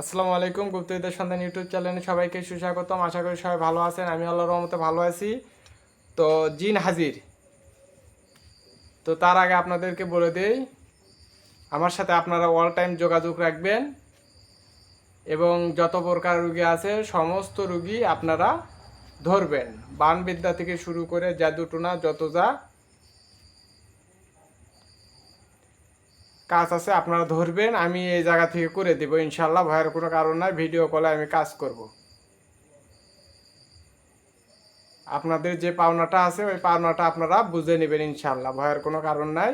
আসসালামু আলাইকুম গুপ্তবিদ্যা সন্ধান ইউটিউব চ্যানেলে সবাইকে সুস্বাগতম। আশা করি সবাই ভালো আছেন, আমি আল্লাহর রহমতে ভালো আছি। তো জিন হাজির। তো তার আগে আপনাদেরকে বলে দেই, আমার সাথে আপনারা অল টাইম যোগাযোগ রাখবেন এবং যত প্রকার রুগী আছে, সমস্ত রুগী আপনারা ধরবেন। বানবিদ্যা থেকে শুরু করে জাদুটোনা, যত যা কাজ আছে, আপনারা ধরবেন, আমি এই জায়গা থেকে করে দেব ইনশাল্লাহ ভয়ের কোনো কারণ নাই ভিডিও কলে আমি কাজ করব। আপনাদের যে পাওনাটা আছে, ওই পাওনাটা আপনারা বুঝে নেবেন ইনশাল্লাহ ভয়ের কোনো কারণ নাই।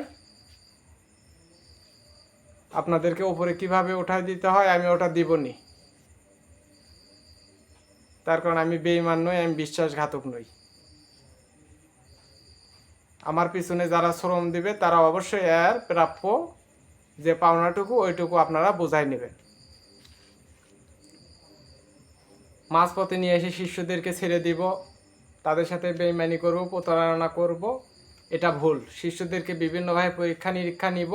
আপনাদেরকে উপরে কীভাবে উঠাই দিতে হয়, আমি ওটা দিবনি। তার কারণ আমি বেইমান নই, আমি বিশ্বাসঘাতক নই। আমার পিছনে যারা শ্রম দিবে তারা অবশ্যই এর প্রাপ্য যে পাওনাটুকু, ওইটুকু আপনারা বোঝাই নেবেন। মাঝপথে নিয়ে এসে শিষ্যদেরকে ছেড়ে দিব, তাদের সাথে বেইমানি করব, প্রতারণা করব, এটা ভুল। শিষ্যদেরকে বিভিন্নভাবে পরীক্ষা নিরীক্ষা নিব,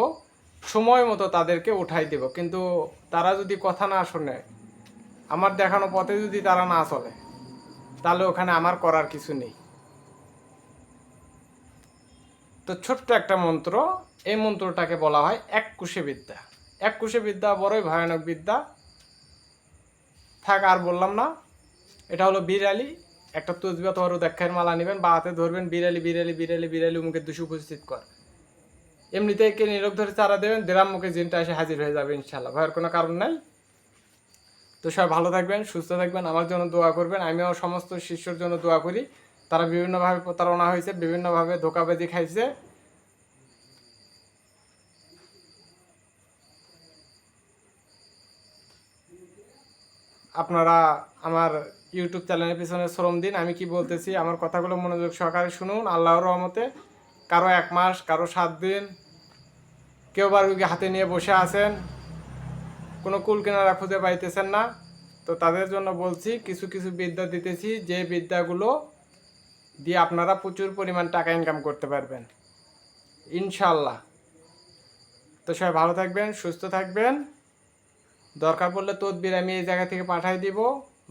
সময় মতো তাদেরকে উঠাই দেব। কিন্তু তারা যদি কথা না শোনে, আমার দেখানো পথে যদি তারা না চলে, তাহলে ওখানে আমার করার কিছু নেই। তো ছোট্ট একটা মন্ত্র এই মন্ত্রটাকে বলা হয় এক কুশে বিদ্যা। এক কুশে বিদ্যা বড়ই ভয়ানক বিদ্যা। থাক, আর বললাম না। এটা হলো বিড়ালি। একটা তসবিয়া তোমার দেখার মালা নেবেন, বা হাতে ধরবেন, বিড়ালি বিড়ালি বিড়ালি বিড়ালি মুখে দুশো উপস্থিত কর। এমনিতে কে নিরোগ ধরে চারা দেবেন, দেড়াম মুখে জিনটা এসে হাজির হয়ে যাবে ইনশাল্লাহ ভয়ের কোনো কারণ নাই। তো সবাই ভালো থাকবেন, সুস্থ থাকবেন, আমার জন্য দোয়া করবেন। আমিও সমস্ত শিষ্যর জন্য দোয়া করি। তারা বিভিন্নভাবে প্রতারণা হয়েছে, বিভিন্নভাবে ধোকাবাজি খাইছে। আপনারা আমার ইউটিউব চ্যানেলের পিছনে শ্রম দিন, আমি কি বলতেছি, আমার কথাগুলো মনোযোগ সহকারে শুনুন, আল্লাহর রহমতে। কারও এক মাস, কারও সাত দিন, কেউ বা রুগী হাতে নিয়ে বসে আছেন, কোনো কুল কেনারা খুঁজে পাইতেছেন না। তো তাদের জন্য বলছি, কিছু কিছু বিদ্যা দিতেছি, যে বিদ্যাগুলো দিয়ে আপনারা প্রচুর পরিমাণ টাকা ইনকাম করতে পারবেন। ইনশাল্লাহ তো সবাই ভালো থাকবেন, সুস্থ থাকবেন। দরকার পড়লে তদবির আমি এই জায়গা থেকে পাঠাই দিব,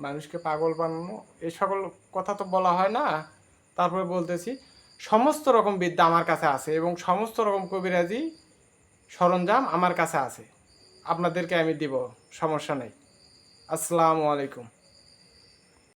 মানুষকে পাগল বানানো, এই সকল কথা তো বলা হয় না। তারপরে বলতেছি, সমস্ত রকম বিদ্যা আমার কাছে আছে এবং সমস্ত রকম কবিরাজি সরঞ্জাম আমার কাছে আছে। আপনাদেরকে আমি দিব, সমস্যা নেই। আসসালামু আলাইকুম।